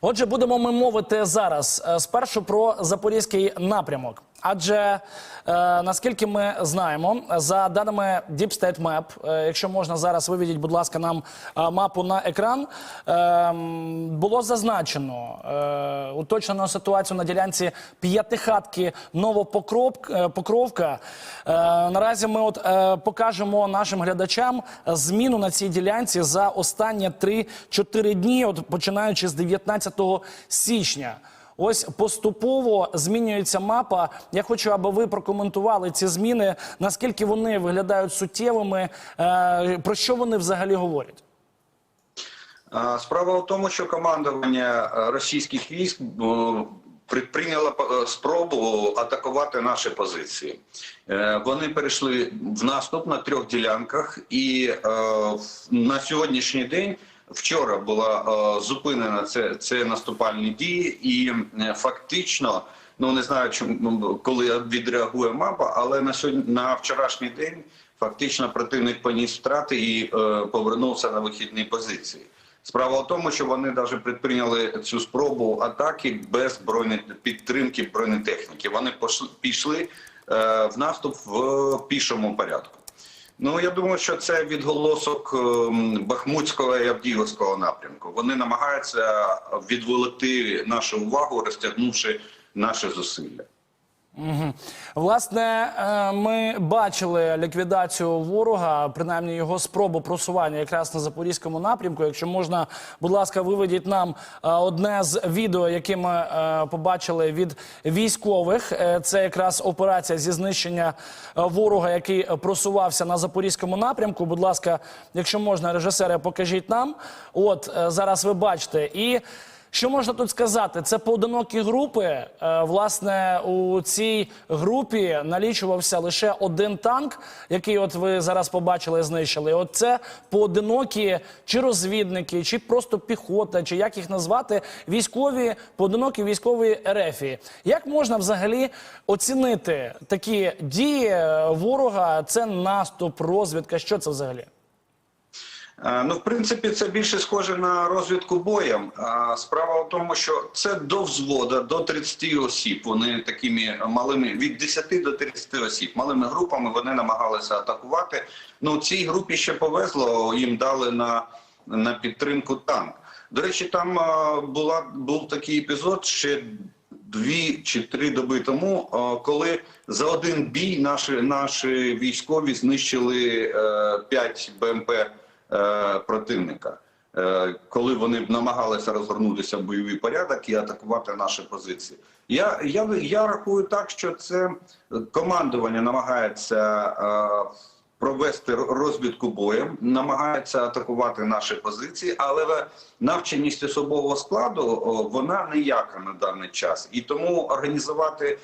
Отже, будемо ми мовити зараз е, спершу про запорізький напрямок. Адже е, наскільки ми знаємо, за даними Deep State Map, е, якщо можна зараз виведіть, будь ласка, нам е, мапу на екран, е, було зазначено е, уточнено ситуацію на ділянці п'ятихатки Новопокровка. Е, наразі ми от е, покажемо нашим глядачам зміну на цій ділянці за останні 3-4 дні, от починаючи з 19 січня. Ось поступово змінюється мапа. Я хочу, аби ви прокоментували ці зміни, наскільки вони виглядають суттєвими, е, про що вони взагалі говорять. Справа в тому, що командування е, російських військ е, предприйняло е, спробу атакувати наші позиції. Вони перейшли в наступ на трьох ділянках, і на сьогоднішній день. Вчора була е, зупинена це, це наступальні дії, і е, фактично, ну не знаю, чому коли відреагує мапа, але на сьогодні на вчорашній день фактично противник поніс втрати і е, повернувся на вихідні позиції. Справа в тому, що вони навіть предприйняли цю спробу атаки без броні підтримки бронетехніки. Вони пішли е, в наступ в пішому порядку. Ну я думаю, що це відголосок ем, Бахмутського і Авдіївського напрямку. Вони намагаються відволити нашу увагу, розтягнувши наші зусилля. Власне, е, ми бачили ліквідацію ворога, принаймні його спробу просування якраз на запорізькому напрямку. Якщо можна, будь ласка, виведіть нам е, одне з відео, яке ми е, побачили від військових. Це якраз операція зі знищення ворога, який просувався на запорізькому напрямку. Будь ласка, якщо можна, режисери, покажіть нам. От зараз ви бачите і. Що можна тут сказати? Це поодинокі групи. Е, Власне, у цій групі налічувався лише один танк, який, от ви зараз побачили, знищили. От це поодинокі чи розвідники, чи просто піхота, чи як їх назвати, військові, поодинокі військові ерефії. Як можна взагалі оцінити такі дії е, ворога? Це наступ, розвідка? Що це взагалі? Е, Ну, в принципі, це більше схоже на розвідку боєм. Справа в тому, що це до взвода, до 30 осіб. Вони такими малими від 10 до 30 осіб, малими групами вони намагалися атакувати. Ну, цій групі ще повезло, їм дали на, на підтримку танк. До речі, там була був такий епізод ще дві чи три доби тому, коли за один бій наші, наші військові знищили е, 5 БМП е, противника, е, коли вони намагалися розгорнутися в бойовий порядок і атакувати наші позиції. Я, я, я рахую так, що це командування намагається е, провести розвідку боєм, намагається атакувати наші позиції, але навченість особового складу о, вона ніяка на даний час, і тому організувати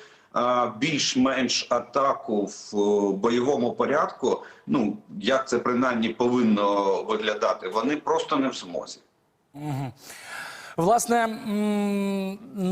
більш-менш атаку в бойовому порядку. Ну як це принаймні повинно виглядати, вони просто не в змозі. Власне,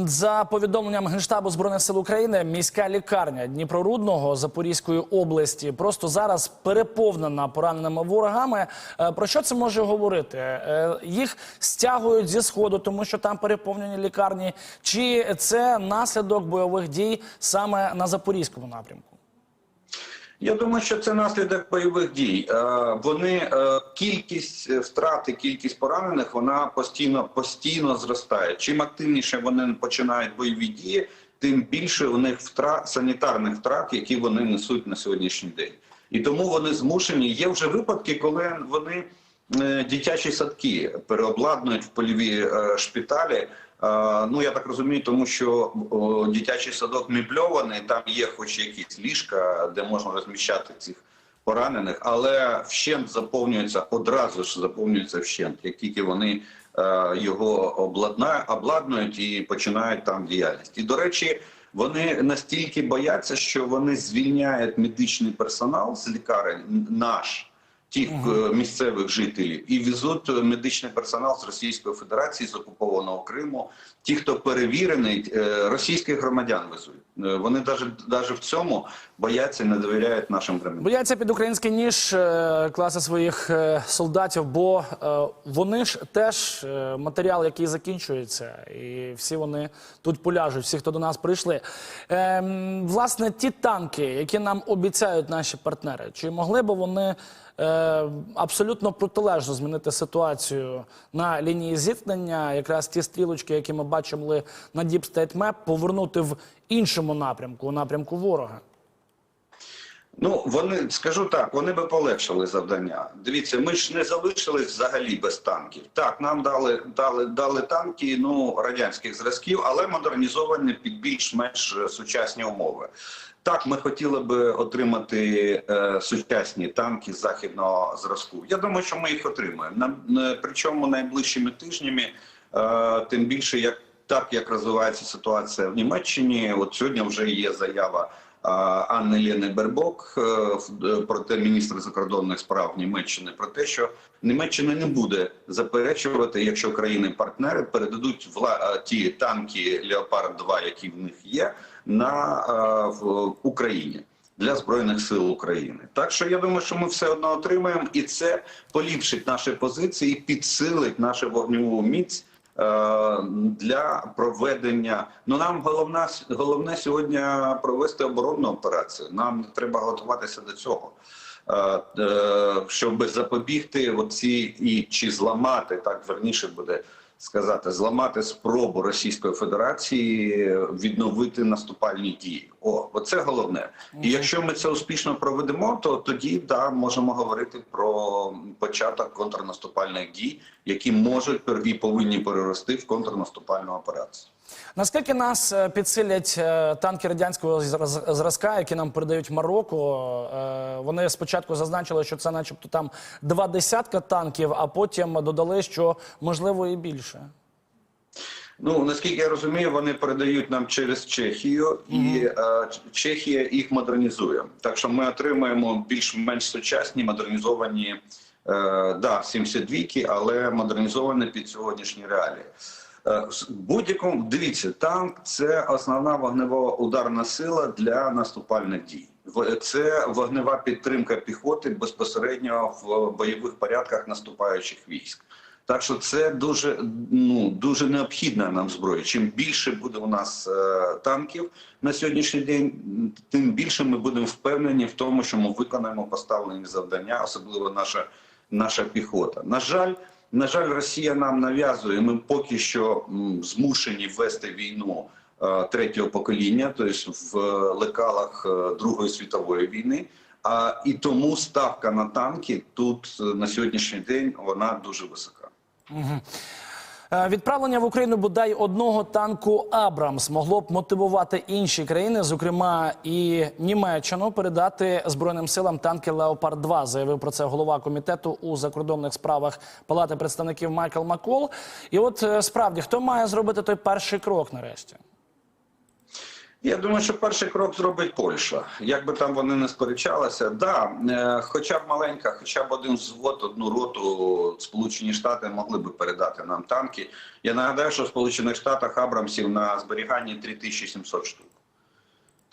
за повідомленням Генштабу збройних сил України, міська лікарня Дніпрорудного Запорізької області просто зараз переповнена пораненими ворогами. Е, Про що це може говорити? Е, Їх стягують зі сходу, тому що там переповнені лікарні, чи це наслідок бойових дій саме на запорізькому напрямку? Я думаю, що це наслідок бойових дій. Е, Вони е, кількість е, втрат і кількість поранених вона постійно постійно зростає. Чим активніше вони починають бойові дії, тим більше у них втрат санітарних втрат, які вони несуть на сьогоднішній день. І тому вони змушені. Є вже випадки, коли вони дитячі садки переобладнують в польові шпиталі. Е, Ну я так розумію, тому що дитячий садок мебльований, там є хоч якісь ліжка, де можна розміщати цих поранених, але вщент заповнюється одразу ж заповнюється вщент, як тільки вони е, його обладнують і починають там діяльність. І до речі, вони настільки бояться, що вони звільняють медичний персонал з лікарень наш тих е, місцевих жителів і везуть е, медичний персонал з Російської Федерації з окупованого Криму. Ті, хто перевірений, е, російських громадян везуть. Е, Вони навіть навіть в цьому бояться, не довіряють нашим громадянам. Бояться під український ніж е, класи своїх е, солдатів, бо вони ж теж матеріал, який закінчується, і всі вони тут поляжуть, всі, хто до нас прийшли. Е, власне, ті танки, які нам обіцяють наші партнери, чи могли б вони абсолютно протилежно змінити ситуацію на лінії зіткнення, якраз ті стрілочки, які ми бачили на Deep State Map, повернути в іншому напрямку, у напрямку ворога? Ну вони скажу так, вони би полегшили завдання. Дивіться, ми ж не залишились взагалі без танків. Так, нам дали дали дали танки, ну радянських зразків, але модернізовані під більш-менш е, сучасні умови. Так, ми хотіли би отримати е, сучасні танки західного зразку. Я думаю, що ми їх отримаємо. На, на- причому найближчими тижнями, е, тим більше як так як розвивається ситуація в Німеччині. От сьогодні вже є заява. Анни Лени Бербок, е, е, про те, міністр закордонних справ Німеччини, про те, що Німеччина не буде заперечувати, якщо країни-партнери передадуть вла... е, ті танки Леопард 2 які в них є, на в Україні. Для збройних сил України, так що я думаю, що ми все одно отримаємо, і це поліпшить наші позиції, підсилить нашу вогневу міць для проведення. Ну нам головна головне сьогодні провести оборонну операцію. Нам треба готуватися до цього. е, е, Щоб запобігти оці і чи зламати так верніше буде сказати, зламати спробу Російської Федерації відновити наступальні дії. О, оце головне. І якщо ми це успішно проведемо, то тоді да можемо говорити про початок контрнаступальних дій, які можуть і повинні перерости в контрнаступальну операцію. Наскільки нас е, підсилять е, танки радянського зразка, які нам передають Марокко? Е, Вони спочатку зазначили, що це, начебто, там два десятка танків, а потім додали, що можливо і більше. Ну наскільки я розумію, вони передають нам через Чехію, і е, Ч- Чехія їх модернізує. Так що ми отримуємо більш-менш сучасні модернізовані е, да 72-ки, але модернізовані під сьогоднішні реалії. Е, будь-якому дивіться, танк це основна вогнева ударна сила для наступальних дій. Це вогнева підтримка піхоти безпосередньо в бойових порядках наступаючих військ. Так що це дуже ну дуже необхідна нам зброя. Чим більше буде у нас е, танків на сьогоднішній день, тим більше ми будемо впевнені в тому, що ми виконаємо поставлені завдання, особливо наша наша піхота. На жаль, на жаль, Росія нам нав'язує. Ми поки що змушені вести війну е, третього покоління, тобто в е, лекалах е, Другої світової війни. А і тому ставка на танки тут на сьогоднішній день вона дуже висока. Е, Відправлення в Україну бодай одного танку Абрамс могло б мотивувати інші країни, зокрема і Німеччину, передати збройним силам танки Леопард 2 Заявив про це голова комітету у закордонних справах Палати представників Майкл Макол. І от е, справді хто має зробити той перший крок нарешті? Я думаю, що перший крок зробить Польща. Як би там вони не сперечалися, да, е, хоча б маленька, хоча б один взвод, одну роту Сполучені Штати могли би передати нам танки. Я нагадаю, що в Сполучених Штатах Абрамсів на зберіганні 3700 штук.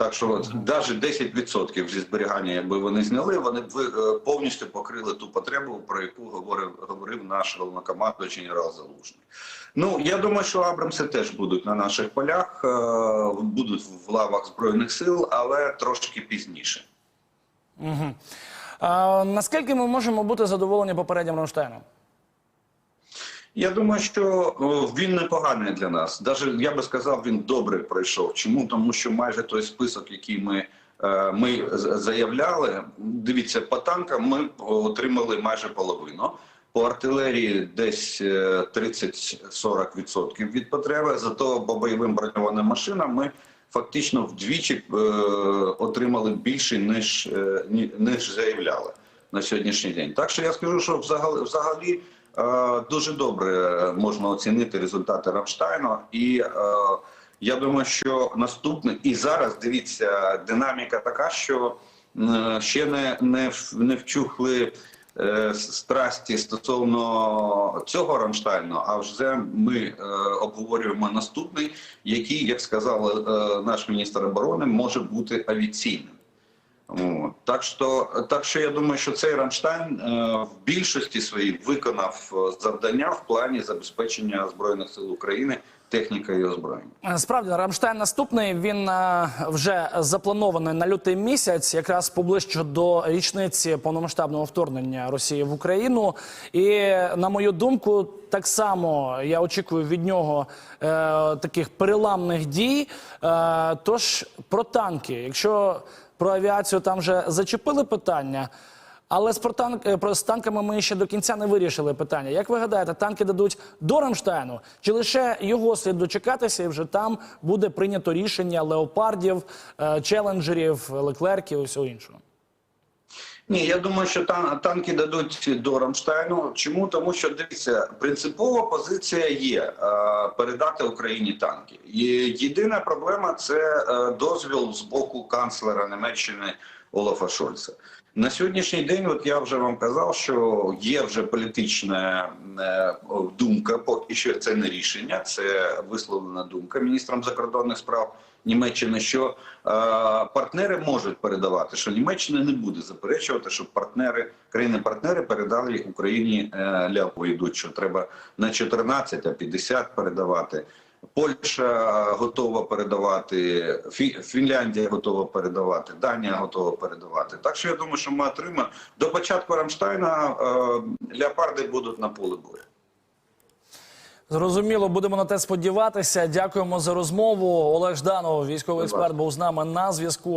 Так що навіть 10% зі зберігання, якби вони зняли, вони б е, повністю покрили ту потребу, про яку говорив, говорив наш головнокомандуючий генерал Залужний. Ну я думаю, що Абрамси теж будуть на наших полях, е, будуть в лавах збройних сил, але трошки пізніше. Угу. А, наскільки ми можемо бути задоволені попереднім Ронштейном? Я думаю, що він непоганий для нас. Даже я би сказав, він добре пройшов. Чому? Тому що майже той список, який ми, е, ми заявляли, дивіться, по танкам ми отримали майже половину. По артилерії десь е, 30-40% від потреби. Зато по бойовим броньованим машинам ми фактично вдвічі е, отримали більше, ніж, е, ніж заявляли на сьогоднішній день. Так що я скажу, що взагалі, взагалі е, дуже добре можна оцінити результати Рамштайну. І е, я думаю, що наступне і зараз дивіться, динаміка така, що е, ще не, не, не вчухли е, страсті стосовно цього Рамштайну, а вже ми е, обговорюємо наступний, який, як сказав е, наш міністр оборони, може бути авіаційним. Так що, так що я думаю, що цей Рамштайн е, в більшості своїй виконав е, завдання в плані забезпечення збройних сил України технікою і озброєнням. Е, Справді, Рамштайн наступний. Він вже запланований на лютий місяць, якраз поближче до річниці повномасштабного вторгнення Росії в Україну. І на мою думку, так само я очікую від нього е, таких переламних дій. Е, тож про танки, якщо про авіацію там вже зачепили питання. Але з, про танк, е, про- з танками ми ще до кінця не вирішили питання. Як ви гадаєте, танки дадуть до Рамштайну? Чи лише його слід дочекатися, і вже там буде прийнято рішення леопардів, е, челенджерів, леклерків і всього іншого? Ні, я думаю, що тан- танки дадуть до Рамштайну. Чому? Тому що дивіться, принципова позиція є е, передати Україні танки. І єдина проблема це е, дозвіл з боку канцлера Німеччини Олафа Шольца. На сьогоднішній день, от я вже вам казав, що є вже політична е, думка, поки що це не рішення, це висловлена думка міністром закордонних справ Німеччини, що е, партнери можуть передавати, що Німеччина не буде заперечувати, щоб партнери країни-партнери передали Україні е, ляпу йдуть, що треба на 14, а 50 передавати. Польща готова передавати, Фі- Фінляндія готова передавати, Данія готова передавати. Так що я думаю, що ми отримаємо до початку Рамштайна е, леопарди будуть на полі бою. Зрозуміло, будемо на те сподіватися. Дякуємо за розмову. Олег Жданов, військовий експерт, був з нами на зв'язку.